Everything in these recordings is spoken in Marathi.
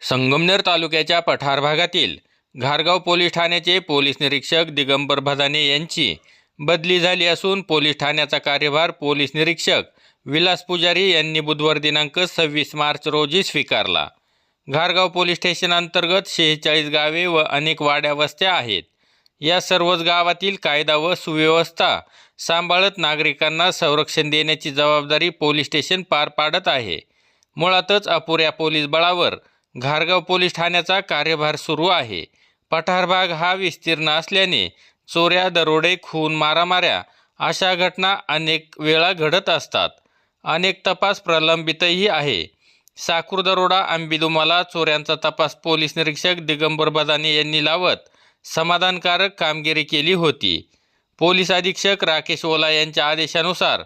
संगमनेर तालुक्याच्या पठार भागातील घारगाव पोलीस ठाण्याचे पोलीस निरीक्षक दिगंबर भदाने यांची बदली झाली असून पोलीस ठाण्याचा कार्यभार पोलीस निरीक्षक विलास पुजारी यांनी बुधवार दिनांक सव्वीस मार्च रोजी स्वीकारला. घारगाव पोलीस स्टेशन अंतर्गत शेहेचाळीस गावे व अनेक वाड्या वस्त्या आहेत. या सर्वच गावातील कायदा व सुव्यवस्था सांभाळत नागरिकांना संरक्षण देण्याची जबाबदारी पोलीस स्टेशन पार पाडत आहे. मुळातच अपुऱ्या पोलीस बळावर घारगाव पोलीस ठाण्याचा कार्यभार सुरू आहे. पठार भाग हा विस्तीर्ण असल्याने चोऱ्या दरोडे खून मारामाऱ्या अशा घटना अनेक वेळा घडत असतात. अनेक तपास प्रलंबितही आहे. साकूर दरोडा आंबिदुमाला चोऱ्यांचा तपास पोलीस निरीक्षक दिगंबर बदाने यांनी लावत समाधानकारक कामगिरी केली होती. पोलीस अधीक्षक राकेश ओला यांच्या आदेशानुसार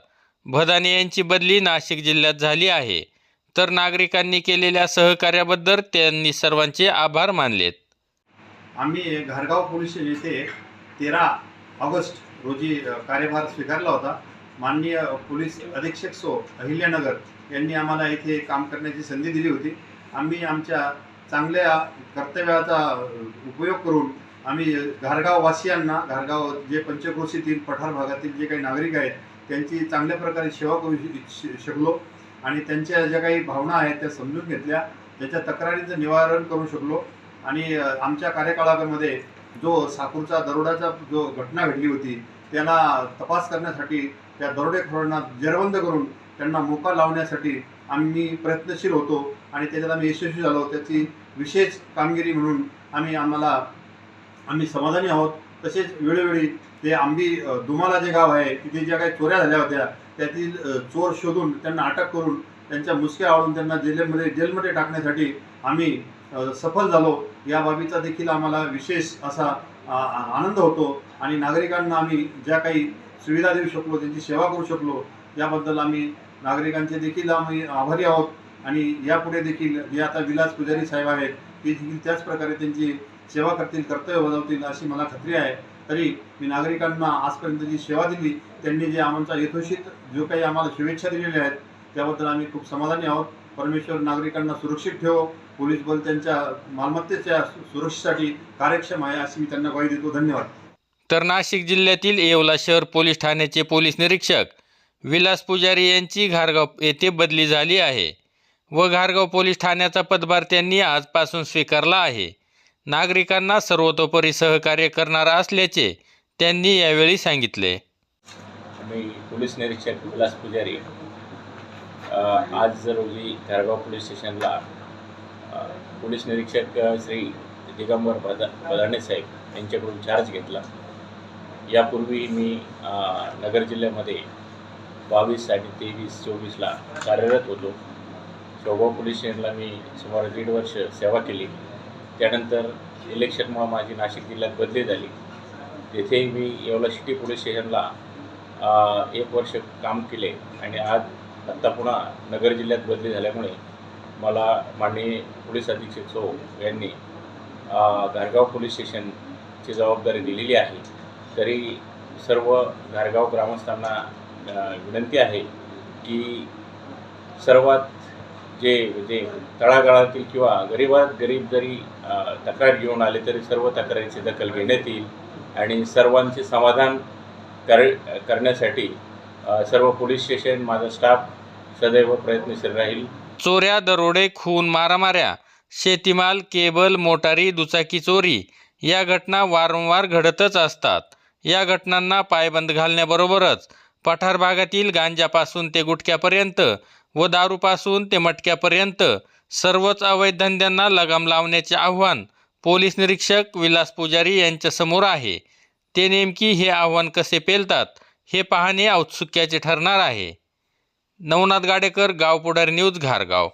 भदाने यांची बदली नाशिक जिल्ह्यात झाली आहे. तर नागरिकांनी केलेल्या सहकार्याबद्दल त्यांनी सर्वांचे आभार मानलेत आम्ही घारगाव पोलीस येथे तेरा ऑगस्ट रोजी कार्यभार स्वीकारला होता. माननीय पोलीस अधीक्षक सो अहिल्यानगर यांनी आम्हाला इथे काम करण्याची संधी दिली होती. आम्ही आमच्या चांगल्या कर्तव्याचा उपयोग करून आम्ही घारगाव वासियांना घारगाव जे पंचक्रोशीतील पठार भागातील जे काही नागरिक आहेत त्यांची चांगल्या प्रकारे सेवा करू श- श- शकलो. आणि त्यांच्या ज्या काही भावना आहेत त्या समजून घेतल्या. त्याच्या तक्रारींचं निवारण करू शकलो. आणि आमच्या कार्यकाळामध्ये जो साकूरचा दरोडाचा जो घटना घडली होती त्याला तपास करण्यासाठी त्या दरोडेखोरांना जेरबंद करून त्यांना मोका लावण्यासाठी आम्ही प्रयत्नशील होतो. आणि त्याच्यात आम्ही यशस्वी झालो. त्याची विशेष कामगिरी म्हणून आम्ही आम्हाला आम्ही समाधानी आहोत. तसेच वेळोवेळी ते आंबी दुमाला जे गाव आहे तिथे ज्या काही चोऱ्या झाल्या होत्या त्यातील चोर शोधून त्यांना अटक करून त्यांच्या मुसक्या आवळून त्यांना जेलमध्ये जेलमध्ये टाकण्यासाठी आम्ही सफल झालो. या बाबीचा देखील आम्हाला विशेष असा आनंद होतो आणि नागरिकांना आम्ही ज्या काही सुविधा देऊ शकलो त्यांची सेवा करू शकलो याबद्दल आम्ही नागरिकांचे देखील आम्ही आभारी आहोत. आणि यापुढे देखील जे आता विलास पुजारी साहेब आहेत ते देखील त्याच प्रकारे त्यांची सेवा करतील कर्तव्य बजावतील अशी मला खात्री आहे. तरी मी नागरिकांना आजपर्यंत जी सेवा दिली त्यांनी जे आमचा यथोषित जो काही आम्हाला शुभेच्छा दिलेल्या आहेत त्याबद्दल आम्ही खूप समाधानी आहोत. परमेश्वर नागरिकांना सुरक्षित ठेवो. पोलीस बल त्यांच्या मालमत्तेच्या सुरक्षेसाठी कार्यक्षम आहे अशी मी त्यांना ग्वाही देतो. धन्यवाद. तर नाशिक जिल्ह्यातील येवला शहर पोलीस ठाण्याचे पोलीस निरीक्षक विलास पुजारी यांची घारगाव येथे बदली झाली आहे. व घारगाव पोलीस ठाण्याचा पदभार त्यांनी आजपासून स्वीकारला आहे. नागरिकांना सर्वतोपरी सहकार्य करणार असल्याचे त्यांनी यावेळी सांगितले. मी पोलीस निरीक्षक विलास पुजारी आज रोजी धारगाव पोलीस स्टेशनला पोलीस निरीक्षक श्री दिगंबर प्रधा प्रधाने साहेब यांच्याकडून चार्ज घेतला. यापूर्वी मी नगर जिल्ह्यामध्ये बावीस आणि तेवीस चोवीसला कार्यरत होतो. शोभा पोलीस स्टेशनला मी सुमारे दीड वर्ष सेवा केली. त्यानंतर इलेक्शनमुळं माझी नाशिक जिल्ह्यात बदली झाली. तेथेही मी येवला सिटी पोलीस स्टेशनला एक वर्ष काम केले आणि आज आत्ता पुन्हा नगर जिल्ह्यात बदली झाल्यामुळे मला माननीय पोलीस अधीक्षक सो यांनी घारगाव पोलीस स्टेशनची जबाबदारी दिलेली आहे. तरी सर्व घारगाव ग्रामस्थांना विनंती आहे की सर्वात जे जे तळागाळातील किंवा गरीबात गरीब जरी तक्रार घेऊन आले तरी सर्व तक्रारीची दखल घेण्यात येईल आणि सर्वांचे समाधान कर करण्यासाठी सर्व पोलीस स्टेशन माझा स्टाफ सदैव प्रयत्नशील राहील. चोऱ्या दरोडे खून मारामाऱ्या शेतीमाल केबल मोटारी दुचाकी चोरी या घटना वारंवार घडतच असतात. या घटनांना पायबंद घालण्याबरोबरच पठार भागातील गांजापासून ते गुटख्यापर्यंत व दारूपासून ते मटक्यापर्यंत सर्वच अवैध धंद्यांना लगाम लावण्याचे आव्हान पोलीस निरीक्षक विलास पुजारी यांच्यासमोर आहे. ते नेमकी हे आव्हान कसे पेलतात हे पाहणे औत्सुक्याचे ठरणार आहे. नवनाथ गाडेकर गाव पुढारी न्यूज घारगाव.